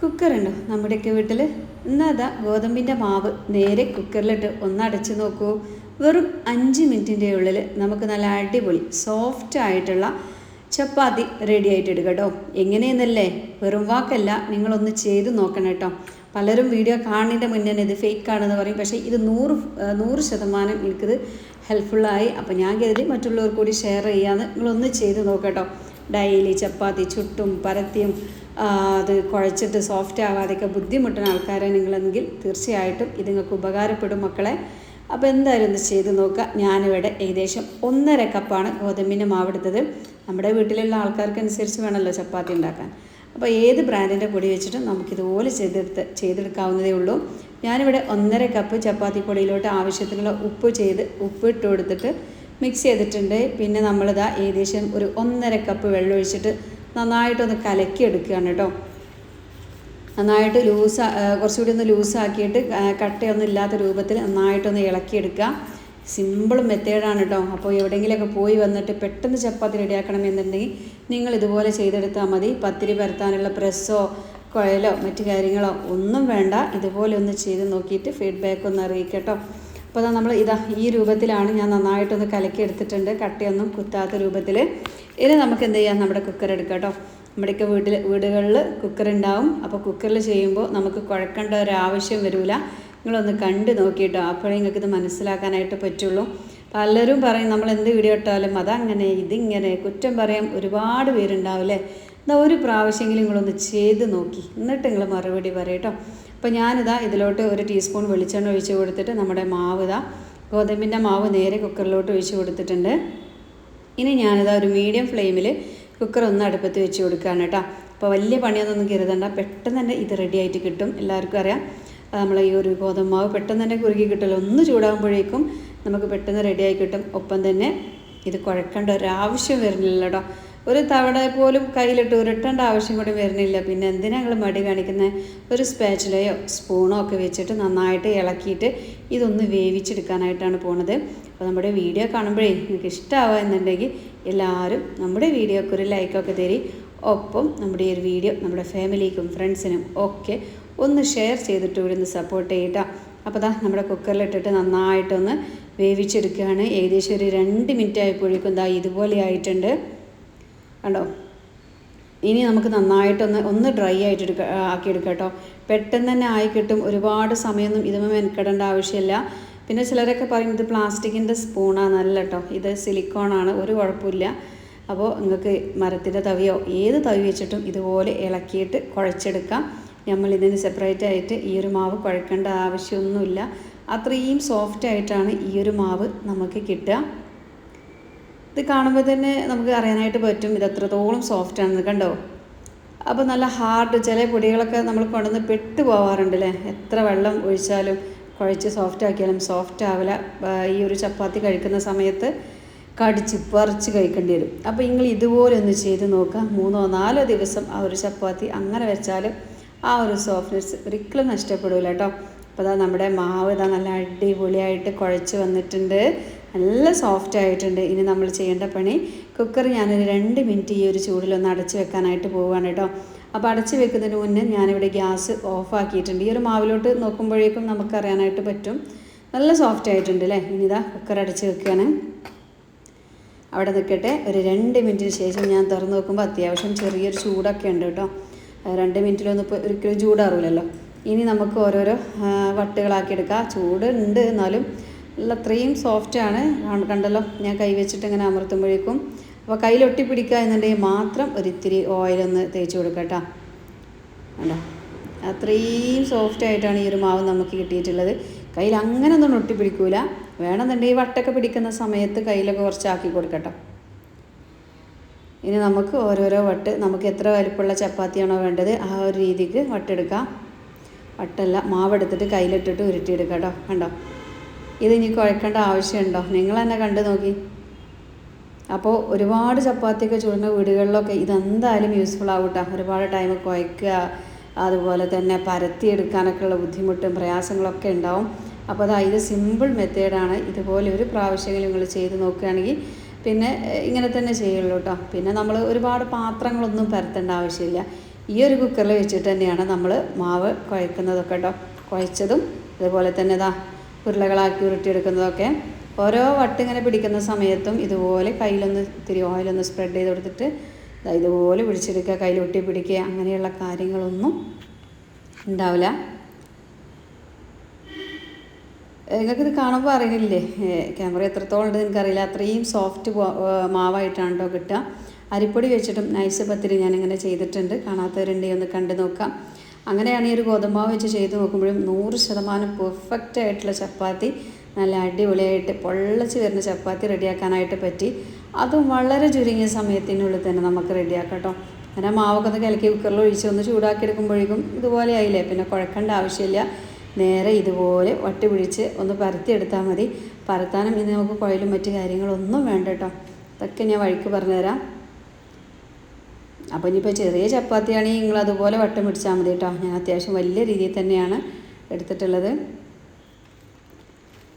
കുക്കറുണ്ടോ? നമ്മുടെയൊക്കെ വീട്ടിൽ എന്നാൽ ഗോതമ്പിന്റെ മാവ്. നേരെ കുക്കറിലിട്ട് ഒന്ന് അടച്ചു നോക്കൂ. വെറും അഞ്ച് മിനിറ്റിന്റെ ഉള്ളിൽ നമുക്ക് നല്ല അടിപൊളി സോഫ്റ്റ് ആയിട്ടുള്ള ചപ്പാത്തി റെഡി ആയിട്ട് എടുക്കുക കേട്ടോ. എങ്ങനെയെന്നല്ലേ? വെറും വാക്കല്ല. നിങ്ങളൊന്ന് ചെയ്ത് നോക്കണം കേട്ടോ. പലരും വീഡിയോ കാണുന്നതിന്റെ മുന്നേ ഇത് ഫേക്ക് ആണെന്ന് പറയും. പക്ഷേ ഇത് നൂറ് നൂറ് ശതമാനം എനിക്കിത് ഹെൽപ്ഫുള്ളായി അപ്പോൾ ഞാൻ കരുതി മറ്റുള്ളവർ കൂടി ഷെയർ ചെയ്യാമെന്ന് നിങ്ങളൊന്ന് ചെയ്ത് നോക്കട്ടോ ഡെയിലി ചപ്പാത്തി ചുട്ടും പരത്തിയും അത് കുഴച്ചിട്ട് സോഫ്റ്റ് ആവാതെയൊക്കെ ബുദ്ധിമുട്ടുന്ന ആൾക്കാരെ നിങ്ങളെങ്കിൽ തീർച്ചയായിട്ടും ഇത് നിങ്ങൾക്ക് ഉപകാരപ്പെടും മക്കളെ. അപ്പോൾ എന്തായാലും ഒന്ന് ചെയ്ത് നോക്കുക. ഞാനിവിടെ ഏകദേശം ഒന്നര കപ്പാണ് ഗോതമ്പിന്റെ മാവെടുത്തത് നമ്മുടെ വീട്ടിലുള്ള ആൾക്കാർക്ക് അനുസരിച്ച് വേണമല്ലോ ചപ്പാത്തി ഉണ്ടാക്കാൻ. അപ്പോൾ ഏത് ബ്രാൻഡിന്റെ പൊടി വെച്ചിട്ടും നമുക്കിതുപോലെ ചെയ്തെടുത്ത് ചെയ്തെടുക്കാവുന്നതേ ഉള്ളൂ. ഞാനിവിടെ ഒന്നര കപ്പ് ചപ്പാത്തി പൊടിയിലോട്ട് ആവശ്യത്തിനുള്ള ഉപ്പ് ചെയ്ത് ഉപ്പ് ഇട്ട് കൊടുത്തിട്ട് മിക്സ് ചെയ്തിട്ടുണ്ട്. പിന്നെ നമ്മളിതാ ഏകദേശം ഒരു ഒന്നര കപ്പ് വെള്ളം ഒഴിച്ചിട്ട് നന്നായിട്ടൊന്ന് കലക്കി എടുക്കുകയാണ് കേട്ടോ. നന്നായിട്ട് ലൂസ് കുറച്ചുകൂടി ഒന്ന് ലൂസാക്കിയിട്ട് കട്ടയൊന്നും ഇല്ലാത്ത രൂപത്തിൽ നന്നായിട്ടൊന്ന് ഇളക്കിയെടുക്കുക. സിമ്പിൾ മെത്തേഡാണ് കേട്ടോ. അപ്പോൾ എവിടെയെങ്കിലുമൊക്കെ പോയി വന്നിട്ട് പെട്ടെന്ന് ചപ്പാത്തി റെഡിയാക്കണമെന്നുണ്ടെങ്കിൽ നിങ്ങൾ ഇതുപോലെ ചെയ്തെടുത്താൽ മതി. പത്തിരി പരത്താനുള്ള പ്രസ്സോ കുഴലോ മറ്റു കാര്യങ്ങളോ ഒന്നും വേണ്ട. ഇതുപോലെ ഒന്ന് ചെയ്ത് നോക്കിയിട്ട് ഫീഡ്ബാക്ക് ഒന്ന് അറിയിക്കട്ടോ അപ്പോൾ നമ്മൾ ഇതാ ഈ രൂപത്തിലാണ് ഞാൻ നന്നായിട്ടൊന്ന് കലക്കി എടുത്തിട്ടുണ്ട് കട്ടയൊന്നും കുത്താത്ത രൂപത്തിൽ. ഇനി നമുക്ക് എന്ത് ചെയ്യാം? നമ്മുടെ കുക്കർ എടുക്കാം കേട്ടോ. നമ്മുടെയൊക്കെ വീട്ടിൽ വീടുകളിൽ കുക്കർ ഉണ്ടാവും. അപ്പോൾ കുക്കറിൽ ചെയ്യുമ്പോൾ നമുക്ക് കുഴക്കേണ്ട ആവശ്യം വരില്ല നിങ്ങളൊന്ന് കണ്ട് നോക്കിയിട്ടോ. അപ്പോഴേ നിങ്ങൾക്ക് ഇത് മനസ്സിലാക്കാനായിട്ട് പറ്റുള്ളൂ. പലരും പറയും നമ്മൾ എന്ത് വീഡിയോ ഇട്ടാലും അതങ്ങനെ ഇതിങ്ങനെ. കുറ്റം പറയാൻ ഒരുപാട് പേരുണ്ടാവില്ലേ എന്നാൽ ഒരു പ്രാവശ്യമെങ്കിലും നിങ്ങളൊന്ന് ചെയ്ത് നോക്കി. എന്നിട്ട് നിങ്ങൾ മറുപടി പറയട്ടോ അപ്പോൾ ഞാനിതാ ഇതിലോട്ട് ഒരു ടീസ്പൂൺ വെളിച്ചെണ്ണ ഒഴിച്ച് കൊടുത്തിട്ട് നമ്മുടെ മാവ് ഇതാ ഗോതമ്പിന്റെ മാവ് നേരെ കുക്കറിലോട്ട് ഒഴിച്ച് കൊടുത്തിട്ടുണ്ട്. ഇനി ഞാനിതാ ഒരു മീഡിയം ഫ്ലെയിമിൽ കുക്കർ ഒന്ന് അടുപ്പത്ത് വെച്ച് കൊടുക്കുകയാണ് കേട്ടോ. അപ്പോൾ വലിയ പണിയൊന്നും കരുതണ്ട. പെട്ടെന്ന് തന്നെ ഇത് റെഡി ആയിട്ട് കിട്ടും. എല്ലാവർക്കും അറിയാം. നമ്മൾ ഈ ഒരു ഗോതമ്പ് മാവ് പെട്ടെന്ന് തന്നെ കുറുകി കിട്ടുമല്ലോ. ഒന്ന് ചൂടാകുമ്പോഴേക്കും നമുക്ക് പെട്ടെന്ന് റെഡിയായി കിട്ടും. ഒപ്പം തന്നെ ഇത് കുഴക്കേണ്ട ഒരാവശ്യം വരുന്നില്ല കേട്ടോ. ഒരു തവണ പോലും കയ്യിലിട്ട് ഉരുട്ടേണ്ട ആവശ്യം കൂടി വരുന്നില്ല. പിന്നെ എന്തിനാ ഞങ്ങൾ മടി കാണിക്കുന്നത് ഒരു സ്പാച്ചിലയോ സ്പൂണോ ഒക്കെ വെച്ചിട്ട് നന്നായിട്ട് ഇളക്കിയിട്ട് ഇതൊന്ന് വേവിച്ചെടുക്കാനായിട്ടാണ് പോണത്. അപ്പോൾ നമ്മുടെ വീഡിയോ കാണുമ്പോഴേ നിങ്ങൾക്ക് ഇഷ്ടമാവുക എന്നുണ്ടെങ്കിൽ എല്ലാവരും നമ്മുടെ വീഡിയോക്ക് ഒരു ലൈക്കൊക്കെ തരി. ഒപ്പം നമ്മുടെ ഈ ഒരു വീഡിയോ നമ്മുടെ ഫാമിലിക്കും ഫ്രണ്ട്സിനും ഒക്കെ ഒന്ന് ഷെയർ ചെയ്തിട്ട് ഇവിടെ ഒന്ന് സപ്പോർട്ട് ചെയ്യട്ടോ. അപ്പോൾ ദാ നമ്മുടെ കുക്കറിലിട്ടിട്ട് നന്നായിട്ടൊന്ന് വേവിച്ചെടുക്കുകയാണ്. ഏകദേശം ഒരു രണ്ട് മിനിറ്റ് ആയപ്പോഴേക്കും ദാ ഇതുപോലെ ആയിട്ടുണ്ട്. കണ്ടോ? ഇനി നമുക്ക് നന്നായിട്ടൊന്ന് ഒന്ന് ഡ്രൈ ആയിട്ട് എടുക്ക ആക്കിയെടുക്കാം കേട്ടോ. പെട്ടെന്ന് തന്നെ ആയി കിട്ടും. ഒരുപാട് സമയമൊന്നും ഇതുമേ മെനക്കെടേണ്ട ആവശ്യമില്ല. പിന്നെ ചിലരൊക്കെ പറയും ഇത് പ്ലാസ്റ്റിക്കിന്റെ സ്പൂണാണ് നല്ല കേട്ടോ ഇത് സിലിക്കോണാണ് ഒരു കുഴപ്പമില്ല. അപ്പോൾ നിങ്ങൾക്ക് മരത്തിന്റെ തവിയോ ഏത് തവി വെച്ചിട്ടും ഇതുപോലെ ഇളക്കിയിട്ട് കുഴച്ചെടുക്കാം. നമ്മൾ ഇതിന് സെപ്പറേറ്റ് ആയിട്ട് ഈ ഒരു മാവ് കുഴക്കേണ്ട ആവശ്യമൊന്നുമില്ല. അത്രയും സോഫ്റ്റ് ആയിട്ടാണ് ഈ ഒരു മാവ് നമുക്ക് കിട്ടുക. ഇത് കാണുമ്പോൾ തന്നെ നമുക്ക് അറിയാനായിട്ട് പറ്റും ഇത് എത്രത്തോളം സോഫ്റ്റ് ആണെന്ന് കണ്ടോ? അപ്പോൾ നല്ല ഹാർഡ് ചില പൊടികളൊക്കെ നമ്മൾ കൊണ്ടുവന്ന് പെട്ടു പോവാറുണ്ട് അല്ലേ എത്ര വെള്ളം ഒഴിച്ചാലും കുഴച്ച് സോഫ്റ്റ് ആക്കിയാലും സോഫ്റ്റ് ആവില്ല ഈ ഒരു ചപ്പാത്തി കഴിക്കുന്ന സമയത്ത് കടിച്ച് പറിച്ച് കഴിക്കേണ്ടി വരും. അപ്പോൾ നിങ്ങൾ ഇതുപോലെ ഒന്ന് ചെയ്ത് നോക്കുക. മൂന്നോ നാലോ ദിവസം ആ ഒരു ചപ്പാത്തി അങ്ങനെ വെച്ചാലും ആ ഒരു സോഫ്റ്റ്നെസ് ഒരിക്കലും നഷ്ടപ്പെടില്ല കേട്ടോ അപ്പോൾ അതാ നമ്മുടെ മാവ് ഇതാ നല്ല അടിപൊളിയായിട്ട് കുഴച്ച് വന്നിട്ടുണ്ട്. നല്ല സോഫ്റ്റ് ആയിട്ടുണ്ട്. ഇനി നമ്മൾ ചെയ്യേണ്ട പണി കുക്കർ ഞാനൊരു രണ്ട് മിനിറ്റ് ഈ ഒരു ചൂടിലൊന്ന് അടച്ച് വെക്കാനായിട്ട് പോവുകയാണ് കേട്ടോ അപ്പോൾ അടച്ച് വെക്കുന്നതിന് മുന്നേ ഞാനിവിടെ ഗ്യാസ് ഓഫാക്കിയിട്ടുണ്ട്. ഈ ഒരു മാവിലോട്ട് നോക്കുമ്പോഴേക്കും നമുക്കറിയാനായിട്ട് പറ്റും. നല്ല സോഫ്റ്റ് ആയിട്ടുണ്ട് അല്ലേ ഇനിതാ കുക്കർ അടച്ച് വെക്കുകയാണ് അവിടെ നിൽക്കട്ടെ ഒരു രണ്ട് മിനിറ്റിന് ശേഷം ഞാൻ തുറന്ന് നോക്കുമ്പോൾ അത്യാവശ്യം ചെറിയൊരു ചൂടൊക്കെ ഉണ്ട് കേട്ടോ. രണ്ട് മിനിറ്റിലൊന്നും ഇപ്പോൾ ഒരിക്കലും ചൂടാറില്ലല്ലോ ഇനി നമുക്ക് ഓരോരോ വട്ടുകളാക്കി എടുക്കാം ചൂട് ഉണ്ട് എന്നാലും നല്ല അത്രയും സോഫ്റ്റാണ് കണ്ടല്ലോ? ഞാൻ കൈ വെച്ചിട്ട് ഇങ്ങനെ അമർത്തുമ്പോഴേക്കും അപ്പോൾ കയ്യിൽ ഒട്ടിപ്പിടിക്കുക എന്നുണ്ടെങ്കിൽ മാത്രം ഒരിത്തിരി ഓയിലൊന്ന് തേച്ച് കൊടുക്കാം കേട്ടോ. കണ്ടോ? അത്രയും സോഫ്റ്റ് ആയിട്ടാണ് ഈ ഒരു മാവ് നമുക്ക് കിട്ടിയിട്ടുള്ളത്. കയ്യിൽ അങ്ങനെ ഒന്നും ഒട്ടിപ്പിടിക്കൂല. വേണമെന്നുണ്ടെങ്കിൽ വട്ടൊക്കെ പിടിക്കുന്ന സമയത്ത് കയ്യിലൊക്കെ കുറച്ചാക്കി കൊടുക്കട്ടോ ഇനി നമുക്ക് ഓരോരോ വട്ട് നമുക്ക് എത്ര വലിപ്പമുള്ള ചപ്പാത്തിയാണോ വേണ്ടത് ആ ഒരു രീതിക്ക് വട്ടെടുക്കാം. വട്ടല്ല മാവെടുത്തിട്ട് കയ്യിലിട്ടിട്ട് ഉരുട്ടിയെടുക്കാം കേട്ടോ. കണ്ടോ? ഇത് ഇനി കുഴക്കേണ്ട ആവശ്യമുണ്ടോ? നിങ്ങൾ തന്നെ കണ്ടു നോക്കി. അപ്പോൾ ഒരുപാട് ചപ്പാത്തിയൊക്കെ ചുടുന്ന വീടുകളിലൊക്കെ ഇതെന്തായാലും യൂസ്ഫുൾ ആവട്ടെ. ഒരുപാട് ടൈം കുഴക്കുക അതുപോലെ തന്നെ പരത്തിയെടുക്കാനൊക്കെ ഉള്ള ബുദ്ധിമുട്ടും പ്രയാസങ്ങളൊക്കെ ഉണ്ടാവും. അപ്പോൾ അതാ ഇത് സിമ്പിൾ മെത്തേഡാണ് ഇതുപോലെ ഒരു പ്രാവശ്യമെങ്കിലും നിങ്ങൾ ചെയ്ത് നോക്കുകയാണെങ്കിൽ പിന്നെ ഇങ്ങനെ തന്നെ ചെയ്യുള്ളൂ കേട്ടോ പിന്നെ നമ്മൾ ഒരുപാട് പാത്രങ്ങളൊന്നും പരത്തേണ്ട ആവശ്യമില്ല. ഈ ഒരു കുക്കറിൽ വെച്ചിട്ട് തന്നെയാണ് നമ്മൾ മാവ് കുഴക്കുന്നതൊക്കെ കേട്ടോ കുഴച്ചതും അതുപോലെ തന്നെ ഇതാ ഉരുളകളാക്കി ഉരുട്ടിയെടുക്കുന്നതൊക്കെ. ഓരോ വട്ട് ഇങ്ങനെ പിടിക്കുന്ന സമയത്തും ഇതുപോലെ കയ്യിലൊന്ന് ഇത്തിരി ഓയിലൊന്ന് സ്പ്രെഡ് ചെയ്ത് കൊടുത്തിട്ട് ഇതുപോലെ പിടിച്ചെടുക്കുക. കയ്യിൽ ഒട്ടി പിടിക്കുക. അങ്ങനെയുള്ള കാര്യങ്ങളൊന്നും ഉണ്ടാവില്ല. നിങ്ങൾക്കിത് കാണുമ്പോൾ അറിയില്ലേ ക്യാമറ എത്രത്തോളം ഉണ്ട് എനിക്കറിയില്ല അത്രയും സോഫ്റ്റ് മാവായിട്ടാണ് കേട്ടോ കിട്ടുക. അരിപ്പൊടി വെച്ചിട്ടും നൈസ് പത്തിരി ഞാനിങ്ങനെ ചെയ്തിട്ടുണ്ട്. കാണാത്തവരുണ്ടെങ്കിൽ ഒന്ന് കണ്ടു നോക്കാം. അങ്ങനെയാണ് ഈ ഒരു ഗോതമ്പാവ് വെച്ച് ചെയ്ത് നോക്കുമ്പോഴും നൂറ് ശതമാനം പെർഫെക്റ്റ് ആയിട്ടുള്ള ചപ്പാത്തി. നല്ല അടിപൊളിയായിട്ട് പൊള്ളച്ച് വരുന്ന ചപ്പാത്തി റെഡിയാക്കാനായിട്ട് പറ്റി. അതും വളരെ ചുരുങ്ങിയ സമയത്തിനുള്ളിൽ തന്നെ നമുക്ക് റെഡിയാക്കാം കേട്ടോ. അങ്ങനെ മാവൊക്കെ ഒന്ന് കലക്കി കുക്കറിൽ ഒഴിച്ച് ഒന്ന് ചൂടാക്കി എടുക്കുമ്പോഴേക്കും ഇതുപോലെ ആയില്ലേ? പിന്നെ കുഴക്കേണ്ട ആവശ്യമില്ല. നേരെ ഇതുപോലെ വട്ടി പിടിച്ച് ഒന്ന് പരത്തിയെടുത്താൽ മതി. പരത്താനും ഇനി നമുക്ക് കുഴലും മറ്റു കാര്യങ്ങളൊന്നും വേണ്ട കേട്ടോ. ഇതൊക്കെ ഞാൻ വഴിക്ക് പറഞ്ഞുതരാം. അപ്പോൾ ഇനിയിപ്പോൾ ചെറിയ ചപ്പാത്തിയാണെങ്കിൽ നിങ്ങൾ അതുപോലെ വട്ടം പിടിച്ചാൽ മതി കേട്ടോ. ഞാൻ അത്യാവശ്യം വലിയ രീതിയിൽ തന്നെയാണ് എടുത്തിട്ടുള്ളത്.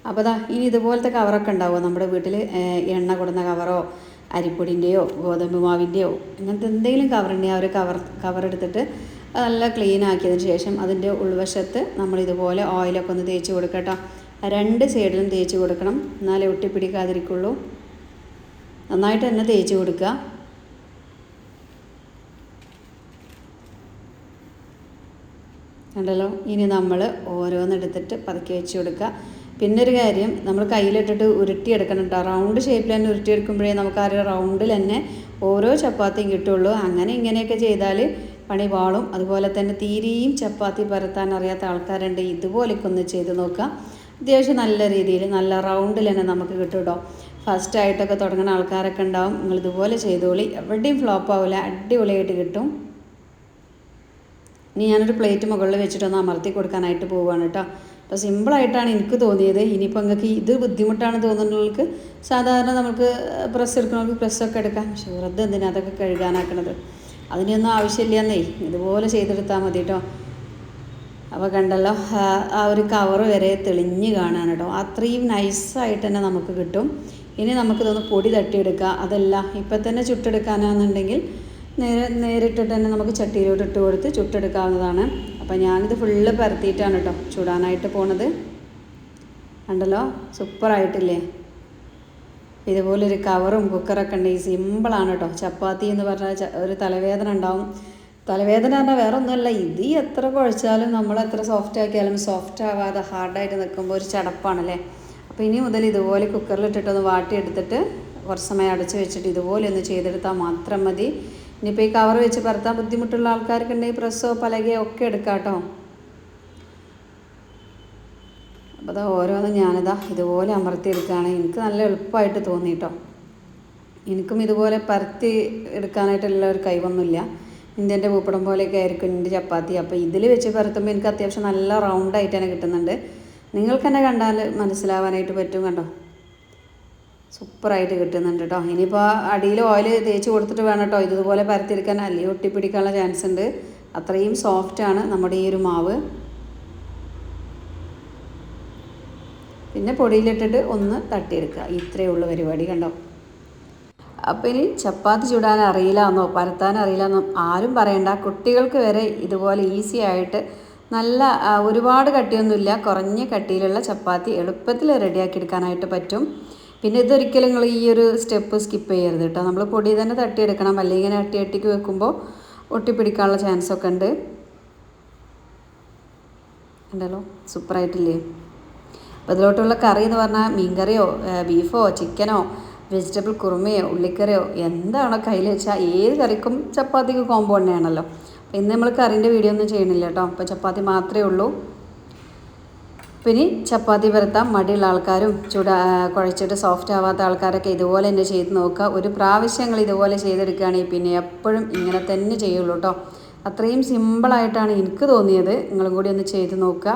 അപ്പോൾ ദാ ഇനി ഇതുപോലത്തെ കവറൊക്കെ ഉണ്ടാവുമോ നമ്മുടെ വീട്ടിൽ എണ്ണ കൊടുന്ന കവറോ അരിപ്പൊടിന്റെയോ ഗോതമ്പ് മാവിന്റെയോ അങ്ങനത്തെ എന്തെങ്കിലും കവറുണ്ടെങ്കിൽ ആ ഒരു കവർ അത് നല്ല ക്ലീൻ ആക്കിയതിന് ശേഷം അതിന്റെ ഉൾവശത്ത് നമ്മൾ ഇതുപോലെ ഓയിലൊക്കെ ഒന്ന് തേച്ച് കൊടുക്കട്ടോ രണ്ട് സൈഡിലും തേച്ച് കൊടുക്കണം. എന്നാലേ ഒട്ടിപ്പിടിക്കാതിരിക്കുള്ളൂ. നന്നായിട്ട് തന്നെ തേച്ച് കൊടുക്കുക. കണ്ടല്ലോ? ഇനി നമ്മൾ ഓരോന്നെടുത്തിട്ട് പതുക്കി വെച്ച് കൊടുക്കുക. പിന്നെ ഒരു കാര്യം നമ്മൾ കയ്യിലിട്ടിട്ട് ഉരുട്ടിയെടുക്കണം കേട്ടോ റൗണ്ട് ഷേപ്പിൽ തന്നെ ഉരുട്ടിയെടുക്കുമ്പോഴേ നമുക്ക് ആ റൗണ്ടിൽ തന്നെ ഓരോ ചപ്പാത്തിയും കിട്ടുള്ളൂ അങ്ങനെ ഇങ്ങനെയൊക്കെ ചെയ്താൽ പണി വാളും അതുപോലെ തന്നെ തീരെയും ചപ്പാത്തി പരത്താൻ അറിയാത്ത ആൾക്കാരുണ്ട്. ഇതുപോലെയൊക്കെ ഒന്ന് ചെയ്ത് നോക്കാം. അത്യാവശ്യം നല്ല രീതിയിൽ നല്ല റൗണ്ടിൽ തന്നെ നമുക്ക് കിട്ടും കേട്ടോ ഫസ്റ്റ് ആയിട്ടൊക്കെ തുടങ്ങുന്ന ആൾക്കാരൊക്കെ ഉണ്ടാവും. നിങ്ങൾ ഇതുപോലെ ചെയ്തോളി. എവിടെയും ഫ്ലോപ്പ് ആവില്ല അടിപൊളിയായിട്ട് കിട്ടും. ഇനി ഞാനൊരു പ്ലേറ്റ് മുകളിൽ വെച്ചിട്ടൊന്ന് അമർത്തി കൊടുക്കാനായിട്ട് പോവുകയാണ് കേട്ടോ. അപ്പോൾ സിമ്പിളായിട്ടാണ് എനിക്ക് തോന്നിയത്. ഇനിയിപ്പോൾ നിങ്ങൾക്ക് ഇത് ബുദ്ധിമുട്ടാണ് തോന്നുന്നവർക്ക് സാധാരണ നമുക്ക് പ്രസ് എടുക്കണമെങ്കിൽ പ്രസ്സൊക്കെ എടുക്കാം. പക്ഷെ വെറുതെ എന്തിനാ അതൊക്കെ കഴുകാനാക്കണത്? അതിനൊന്നും ആവശ്യമില്ലെന്നേ. ഇതുപോലെ ചെയ്തെടുത്താൽ മതി കേട്ടോ അപ്പോൾ കണ്ടല്ലോ ആ ഒരു കവർ വരെ തെളിഞ്ഞ് കാണാൻ കേട്ടോ അത്രയും നൈസായിട്ട് തന്നെ നമുക്ക് കിട്ടും. ഇനി നമുക്കിതൊന്ന് പൊടി തട്ടിയെടുക്കുക അതല്ല ഇപ്പം തന്നെ ചുട്ടെടുക്കാനാണെന്നുണ്ടെങ്കിൽ നേരെ നേരിട്ടിട്ട് തന്നെ നമുക്ക് ചട്ടിയിലോട്ട് ഇട്ട് കൊടുത്ത് ചുട്ടെടുക്കാവുന്നതാണ്. അപ്പം ഞാനിത് ഫുള്ള് പരത്തിയിട്ടാണ് കേട്ടോ ചൂടാനായിട്ട് പോണത്. കണ്ടല്ലോ? സൂപ്പറായിട്ടില്ലേ ഇതുപോലൊരു കവറും കുക്കറൊക്കെ ഉണ്ട്. ഈ സിമ്പിളാണ് കേട്ടോ ചപ്പാത്തി എന്ന് പറഞ്ഞാൽ ഒരു തലവേദന ഉണ്ടാവും. തലവേദന പറഞ്ഞാൽ വേറെ ഒന്നുമല്ല ഇത് എത്ര കുഴച്ചാലും നമ്മൾ എത്ര സോഫ്റ്റ് ആക്കിയാലും സോഫ്റ്റ് ആവാതെ ഹാർഡായിട്ട് നിൽക്കുമ്പോൾ ഒരു ചടപ്പാണല്ലേ അപ്പോൾ ഇനി മുതൽ ഇതുപോലെ കുക്കറിലിട്ടിട്ടൊന്ന് വാട്ടിയെടുത്തിട്ട് കുറച്ച് സമയം അടച്ചു വെച്ചിട്ട് ഇതുപോലെ ഒന്ന് ചെയ്തെടുത്താൽ മാത്രം മതി. ഇനിയിപ്പോൾ ഈ കവർ വെച്ച് പരത്താൻ ബുദ്ധിമുട്ടുള്ള ആൾക്കാർക്ക് ഉണ്ടെങ്കിൽ പ്രസ്സോ പലകയോ ഒക്കെ എടുക്കാം കേട്ടോ. അപ്പോൾ അതാ ഓരോന്നും ഞാനിതാ ഇതുപോലെ അമർത്തിയെടുക്കുകയാണ് എനിക്ക് നല്ല എളുപ്പമായിട്ട് തോന്നി കേട്ടോ. എനിക്കും ഇതുപോലെ പരത്തി എടുക്കാനായിട്ടുള്ള ഒരു കൈവൊന്നുമില്ല. ഇന്ത്യന്റെ പൂപ്പടം പോലെയൊക്കെ ആയിരിക്കും എന്റെ ചപ്പാത്തി. അപ്പോൾ ഇതിൽ വെച്ച് പരത്തുമ്പോൾ എനിക്ക് അത്യാവശ്യം നല്ല റൗണ്ടായിട്ട് തന്നെ കിട്ടുന്നുണ്ട്. നിങ്ങൾക്ക് തന്നെ കണ്ടാൽ മനസ്സിലാവാനായിട്ട് പറ്റും കണ്ടോ സൂപ്പറായിട്ട് കിട്ടുന്നുണ്ട് കേട്ടോ ഇനിയിപ്പോൾ അടിയിൽ ഓയിൽ തേച്ച് കൊടുത്തിട്ട് വേണം കേട്ടോ ഇതുപോലെ പരത്തിയെടുക്കാൻ അല്ലെങ്കിൽ ഒട്ടിപ്പിടിക്കാനുള്ള ചാൻസ് ഉണ്ട്. അത്രയും സോഫ്റ്റാണ് നമ്മുടെ ഈ ഒരു മാവ്. പിന്നെ പൊടിയിലിട്ടിട്ട് ഒന്ന് തട്ടിയെടുക്കുക. ഇത്രയേ ഉള്ളൂ പരിപാടി കണ്ടോ? അപ്പോൾ ഇനി ചപ്പാത്തി ചുടാൻ അറിയില്ല എന്നോ പരത്താൻ അറിയില്ല എന്നോ ആരും പറയണ്ട. കുട്ടികൾക്ക് വരെ ഇതുപോലെ ഈസി ആയിട്ട് നല്ല ഒരുപാട് കട്ടിയൊന്നുമില്ല. കുറഞ്ഞ കട്ടിയിലുള്ള ചപ്പാത്തി എളുപ്പത്തിൽ റെഡിയാക്കി എടുക്കാനായിട്ട് പറ്റും. പിന്നെ ഇതൊരിക്കലും നിങ്ങൾ ഈ ഒരു സ്റ്റെപ്പ് സ്കിപ്പ് ചെയ്യരുത് കേട്ടോ. നമ്മൾ പൊടി തന്നെ തട്ടിയെടുക്കണം. അല്ലെങ്കിൽ ഇങ്ങനെ അട്ടി അട്ടിക്ക് വെക്കുമ്പോൾ ഒട്ടിപ്പിടിക്കാനുള്ള ചാൻസ് ഒക്കെ ഉണ്ട്. ഉണ്ടല്ലോ? സൂപ്പറായിട്ടില്ലേ അപ്പോൾ ഇതിലോട്ടുള്ള കറി എന്ന് പറഞ്ഞാൽ മീൻകറിയോ ബീഫോ ചിക്കനോ വെജിറ്റബിൾ കുറുമയോ ഉള്ളിക്കറിയോ എന്താണോ കയ്യിൽ വെച്ചാൽ ഏത് കറിക്കും ചപ്പാത്തിക്ക് കോമ്പോ തന്നെയാണല്ലോ. അപ്പോൾ ഇന്ന് നമ്മൾ കറിന്റെ വീഡിയോ ഒന്നും ചെയ്യണില്ല കേട്ടോ. അപ്പോൾ ചപ്പാത്തി മാത്രമേ ഉള്ളൂ. പിന്നെ ചപ്പാത്തി പരത്താൻ മടിയുള്ള ആൾക്കാരും ചുട കുഴച്ചിട്ട് സോഫ്റ്റ് ആവാത്ത ആൾക്കാരൊക്കെ ഇതുപോലെ തന്നെ ചെയ്ത് നോക്കുക. ഒരു പ്രാവശ്യങ്ങൾ ഇതുപോലെ ചെയ്തെടുക്കുകയാണെങ്കിൽ പിന്നെ എപ്പോഴും ഇങ്ങനെ തന്നെ ചെയ്യുള്ളൂ കേട്ടോ അത്രയും സിമ്പിളായിട്ടാണ് എനിക്ക് തോന്നിയത്. നിങ്ങളും കൂടി ഒന്ന് ചെയ്ത് നോക്കുക.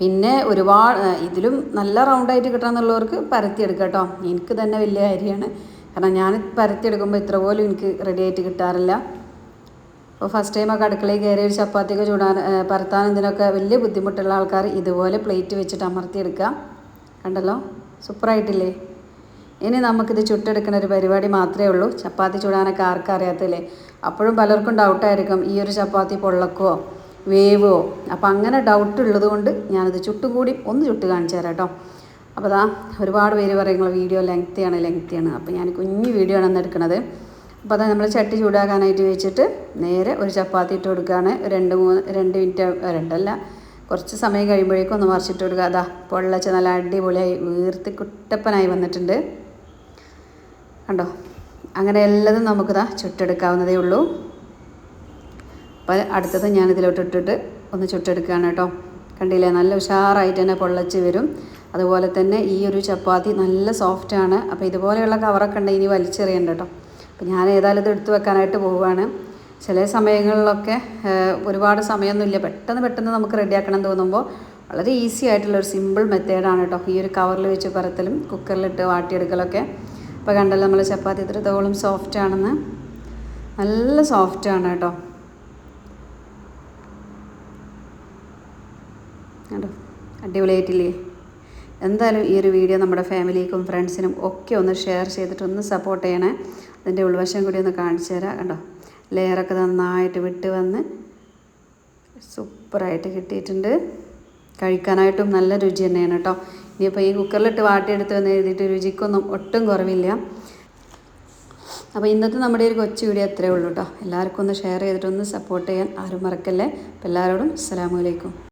പിന്നെ ഒരുപാട് ഇതിലും നല്ല റൗണ്ടായിട്ട് കിട്ടണമെന്നുള്ളവർക്ക് പരത്തിയെടുക്കുക കേട്ടോ എനിക്ക് തന്നെ വലിയ കാര്യമാണ്. കാരണം ഞാൻ പരത്തിയെടുക്കുമ്പോൾ ഇത്ര പോലും എനിക്ക് റെഡി ആയിട്ട് കിട്ടാറില്ല. അപ്പോൾ ഫസ്റ്റ് ടൈമൊക്കെ അടുക്കളയിൽ കയറി ഒരു ചപ്പാത്തിയൊക്കെ ചൂടാൻ പരത്താൻ ഇതിനൊക്കെ വലിയ ബുദ്ധിമുട്ടുള്ള ആൾക്കാർ ഇതുപോലെ പ്ലേറ്റ് വെച്ചിട്ട് അമർത്തിയെടുക്കുക കണ്ടല്ലോ? സൂപ്പറായിട്ടില്ലേ ഇനി നമുക്കിത് ചുട്ടെടുക്കുന്ന ഒരു പരിപാടി മാത്രമേ ഉള്ളൂ. ചപ്പാത്തി ചൂടാനൊക്കെ ആർക്കും അറിയാത്തില്ലേ അപ്പോഴും പലർക്കും ഡൗട്ടായിരിക്കും ഈ ഒരു ചപ്പാത്തി പൊള്ളക്കോ വേവോ? അപ്പോൾ അങ്ങനെ ഡൗട്ട് ഉള്ളത് കൊണ്ട് ഞാനത് ചുട്ടും കൂടി ഒന്ന് ചുട്ട് കാണിച്ചു തരാം കേട്ടോ. അപ്പോൾ അതാ ഒരുപാട് പേര് പറയുന്നത് വീഡിയോ ലെങ്ത്തിയാണ് ലെങ്ത്തിയാണ് അപ്പോൾ ഞാൻ കുഞ്ഞു വീഡിയോ ആണ് എടുക്കുന്നത്. അപ്പോൾ അത് നമ്മൾ ചട്ടി ചൂടാക്കാനായിട്ട് വെച്ചിട്ട് നേരെ ഒരു ചപ്പാത്തി ഇട്ട് കൊടുക്കുകയാണ് രണ്ട് മൂന്ന് രണ്ട് മിനിറ്റ് രണ്ടല്ല കുറച്ച് സമയം കഴിയുമ്പോഴേക്കും ഒന്ന് മറിച്ചിട്ട് കൊടുക്കുക. അതാ പൊള്ളച്ച നല്ല അടിപൊളിയായി വീർത്തി കുട്ടപ്പനായി വന്നിട്ടുണ്ട്. കണ്ടോ? അങ്ങനെ എല്ലാതും നമുക്കിതാ ചുട്ടെടുക്കാവുന്നതേ ഉള്ളൂ. അപ്പോൾ അടുത്തത് ഞാൻ ഇതിലോട്ട് ഇട്ടിട്ട് ഒന്ന് ചുട്ടെടുക്കുകയാണ് കേട്ടോ. കണ്ടില്ലേ? നല്ല ഉഷാറായിട്ട് തന്നെ പൊള്ളച്ച് വരും. അതുപോലെ തന്നെ ഈ ഒരു ചപ്പാത്തി നല്ല സോഫ്റ്റാണ്. അപ്പോൾ ഇതുപോലെയുള്ള കവറൊക്കെ ഉണ്ടെങ്കിൽ ഇനി വലിച്ചെറിയണ്ട കേട്ടോ. അപ്പോൾ ഞാൻ ഏതായാലും ഇത് എടുത്തു വെക്കാനായിട്ട് പോവുകയാണ്. ചില സമയങ്ങളിലൊക്കെ ഒരുപാട് സമയമൊന്നുമില്ല. പെട്ടെന്ന് പെട്ടെന്ന് നമുക്ക് റെഡിയാക്കണം തോന്നുമ്പോൾ വളരെ ഈസി ആയിട്ടുള്ള ഒരു സിമ്പിൾ മെത്തേഡാണ് കേട്ടോ. ഈ ഒരു കവറിൽ വെച്ച് പരത്തലും കുക്കറിലിട്ട് വാട്ടിയെടുക്കലൊക്കെ. അപ്പോൾ കണ്ടല്ലോ നമ്മൾ ചപ്പാത്തി ഇത്രത്തോളം സോഫ്റ്റ് ആണെന്ന്. നല്ല സോഫ്റ്റ് ആണ് കേട്ടോ. കേട്ടോ അടിപൊളിയായിട്ടില്ലേ? എന്തായാലും ഈ ഒരു വീഡിയോ നമ്മുടെ ഫാമിലിക്കും ഫ്രണ്ട്സിനും ഒക്കെ ഒന്ന് ഷെയർ ചെയ്തിട്ട് ഒന്ന് സപ്പോർട്ട് ചെയ്യണേ. അതിന്റെ ഉൾവശം കൂടി ഒന്ന് കാണിച്ചു തരാം. കണ്ടോ? ലെയറൊക്കെ നന്നായിട്ട് വിട്ട് വന്ന് സൂപ്പറായിട്ട് കിട്ടിയിട്ടുണ്ട്. കഴിക്കാനായിട്ടും നല്ല രുചി തന്നെയാണ് കേട്ടോ. ഇനിയിപ്പോൾ ഈ കുക്കറിലിട്ട് വാട്ടിയെടുത്ത് വന്ന് എഴുതിയിട്ട് രുചിക്കൊന്നും ഒട്ടും കുറവില്ല. അപ്പോൾ ഇന്നത്തെ നമ്മുടെ ഒരു കൊച്ചു വീഡിയോ അത്രേ ഉള്ളൂ കേട്ടോ. എല്ലാവർക്കും ഒന്ന് ഷെയർ ചെയ്തിട്ടൊന്ന് സപ്പോർട്ട് ചെയ്യാൻ ആരും മറക്കല്ലേ? അപ്പോൾ എല്ലാവരോടും അസ്സലാമു അലൈക്കും.